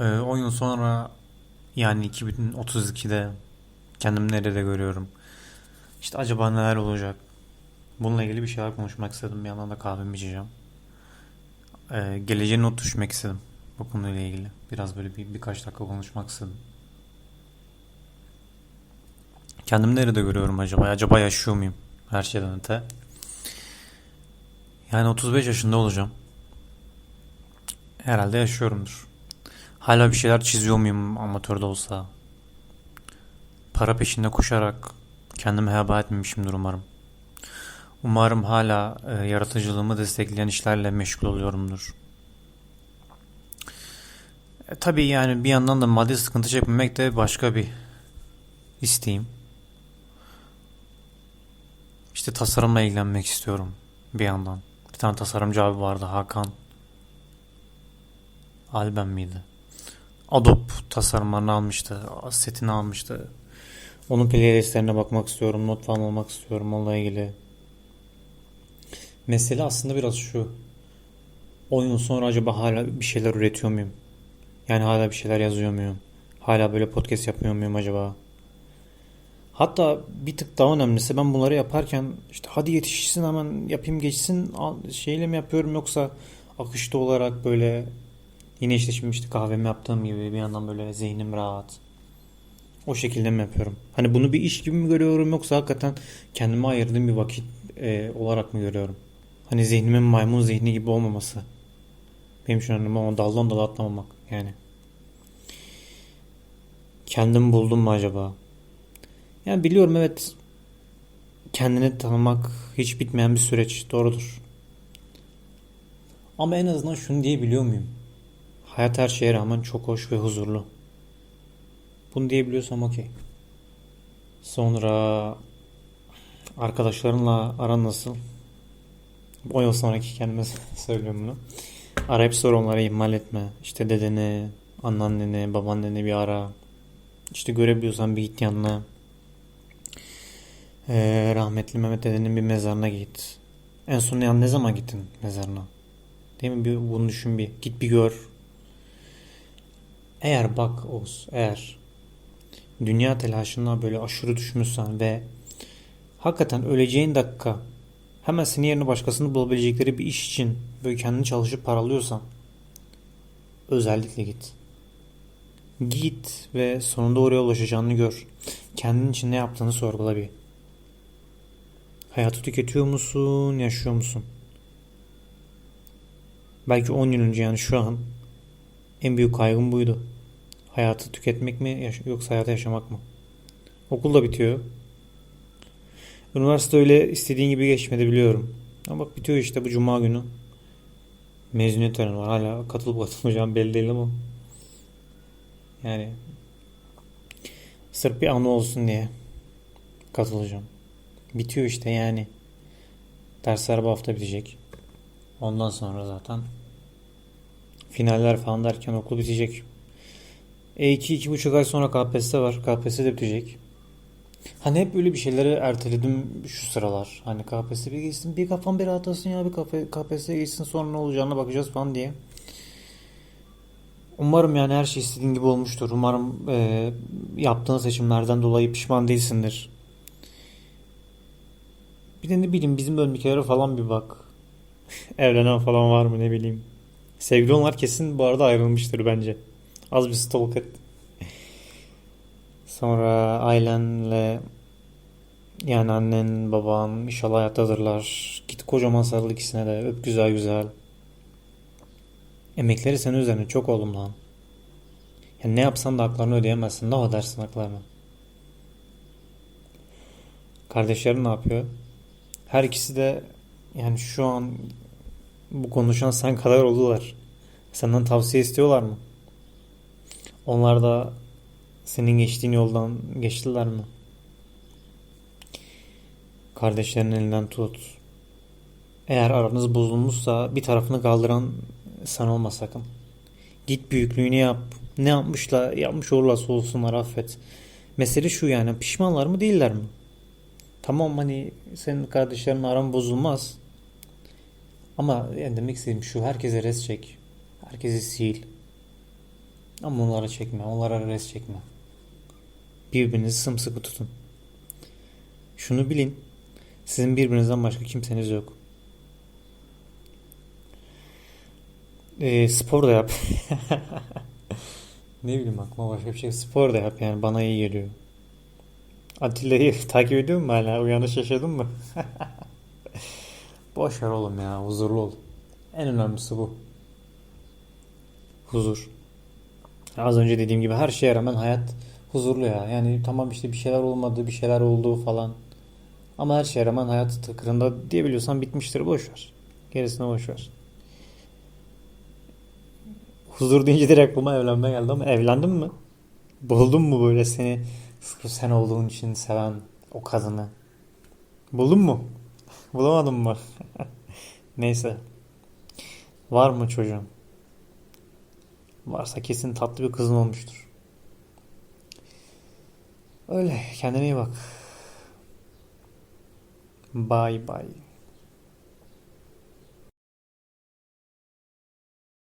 Ee, 10 yıl sonra yani 2032'de kendimi nerede görüyorum? İşte acaba neler olacak? Bununla ilgili bir şeyler konuşmak istedim. Bir yandan da kahvemi içeceğim. Ee, geleceğe not düşmek istedim. Bu konuyla ilgili. Biraz böyle bir, birkaç dakika konuşmak istedim. Kendimi nerede görüyorum acaba? Acaba yaşıyor muyum? Her şeyden öte. Yani 35 yaşında olacağım. Herhalde yaşıyorumdur. Hala bir şeyler çiziyor muyum amatörde olsa? Para peşinde koşarak kendimi heba etmemişimdir umarım. Umarım hala e, yaratıcılığımı destekleyen işlerle meşgul oluyorumdur. E, tabii yani bir yandan da maddi sıkıntı çekmemek de başka bir isteğim. İşte tasarımla ilgilenmek istiyorum bir yandan. Bir tane tasarımcı abi vardı Hakan. Alben miydi? Adobe tasarımlarını almıştı. Setini almıştı. Onun playlistlerine bakmak istiyorum. Not falan almak istiyorum onunla ilgili. Mesele aslında biraz şu. 10 yıl sonra acaba hala bir şeyler üretiyor muyum? Yani hala bir şeyler yazıyor muyum? Hala böyle podcast yapmıyor muyum acaba? Hatta bir tık daha önemlisi ben bunları yaparken işte hadi yetişsin hemen yapayım geçsin şeyle mi yapıyorum yoksa akışta olarak böyle yine işte şimdi işte kahvemi yaptığım gibi bir yandan böyle zihnim rahat. O şekilde mi yapıyorum? Hani bunu bir iş gibi mi görüyorum yoksa hakikaten kendime ayırdığım bir vakit e, olarak mı görüyorum? Hani zihnimin maymun zihni gibi olmaması. Benim için önemli ama daldan dala atlamamak yani. Kendim buldum mu acaba? Yani biliyorum evet kendini tanımak hiç bitmeyen bir süreç doğrudur. Ama en azından şunu diyebiliyor muyum? Hayat her şeye rağmen çok hoş ve huzurlu. Bunu diyebiliyorsam okey. Sonra arkadaşlarınla aran nasıl? 10 yıl sonraki kendime söylüyorum bunu. Arayıp sor onlara ihmal etme. İşte dedeni, anneanneni, babaanneni bir ara. İşte görebiliyorsan bir git yanına. Ee, rahmetli Mehmet dedenin bir mezarına git. En son yani ne zaman gittin mezarına? Değil mi? Bir, bunu düşün bir. Git bir gör. Eğer bak Oğuz, eğer dünya telaşına böyle aşırı düşmüşsen ve hakikaten öleceğin dakika hemen senin yerine başkasını bulabilecekleri bir iş için böyle kendini çalışıp paralıyorsan özellikle git. Git ve sonunda oraya ulaşacağını gör. Kendin için ne yaptığını sorgula bir. Hayatı tüketiyor musun, yaşıyor musun? Belki 10 yıl önce yani şu an en büyük kaygım buydu. Hayatı tüketmek mi yoksa hayatı yaşamak mı? Okul da bitiyor. Üniversite öyle istediğin gibi geçmedi biliyorum. Ama bak bitiyor işte bu cuma günü. Mezuniyet töreni var. Hala katılıp katılmayacağım belli değil ama. Yani sırf bir anı olsun diye katılacağım. Bitiyor işte yani. Dersler bu hafta bitecek. Ondan sonra zaten finaller falan derken okul bitecek. E iki, iki buçuk ay sonra KPSS var. KPSS de bitecek. Hani hep böyle bir şeyleri erteledim şu sıralar. Hani KPSS bir geçsin, bir kafam bir rahatlasın ya bir KP- KPSS geçsin sonra ne olacağına bakacağız falan diye. Umarım yani her şey istediğin gibi olmuştur. Umarım e, yaptığın seçimlerden dolayı pişman değilsindir. Bir de ne bileyim bizim bölümdekilere falan bir bak. Evlenen falan var mı ne bileyim. Sevgili onlar kesin bu arada ayrılmıştır bence. Az bir stalk et. Sonra ailenle yani annen baban inşallah hayattadırlar. Git kocaman sarıl ikisine de öp güzel güzel. Emekleri senin üzerine çok oğlum lan. Yani ne yapsan da haklarını ödeyemezsin. Ne ödersin haklarını? Kardeşlerin ne yapıyor? Her ikisi de yani şu an bu konuşan sen kadar oldular. Senden tavsiye istiyorlar mı? Onlar da senin geçtiğin yoldan geçtiler mi? Kardeşlerin elinden tut. Eğer aranız bozulmuşsa bir tarafını kaldıran sen olma sakın. Git büyüklüğünü yap. Ne yapmışlar, yapmış olurlarsa olsunlar affet. Mesele şu yani pişmanlar mı değiller mi? Tamam hani senin kardeşlerin aran bozulmaz. Ama yani demek istediğim şu herkese res çek. Herkesi sil. Ama onlara çekme. Onlara res çekme. Birbirinizi sımsıkı tutun. Şunu bilin. Sizin birbirinizden başka kimseniz yok. Ee, spor da yap. Ne bileyim aklıma başka bir şey. Spor da yap yani bana iyi geliyor. Atilla'yı takip ediyor musun hala? Uyanış yaşadın mı? Boş ver oğlum ya. Huzurlu ol. En önemlisi bu. Huzur. Az önce dediğim gibi her şeye rağmen hayat huzurlu ya. Yani tamam işte bir şeyler olmadı, bir şeyler oldu falan. Ama her şeye rağmen hayat tıkırında diyebiliyorsan bitmiştir. Boş ver. Gerisine boş ver. Huzur deyince direkt aklıma evlenme geldi ama evlendin mi? Buldun mu böyle seni sırf sen olduğun için seven o kadını? Buldun mu? Bulamadın mı? Neyse. Var mı çocuğun? Varsa kesin tatlı bir kızın olmuştur. Öyle. Kendine iyi bak. Bye bye.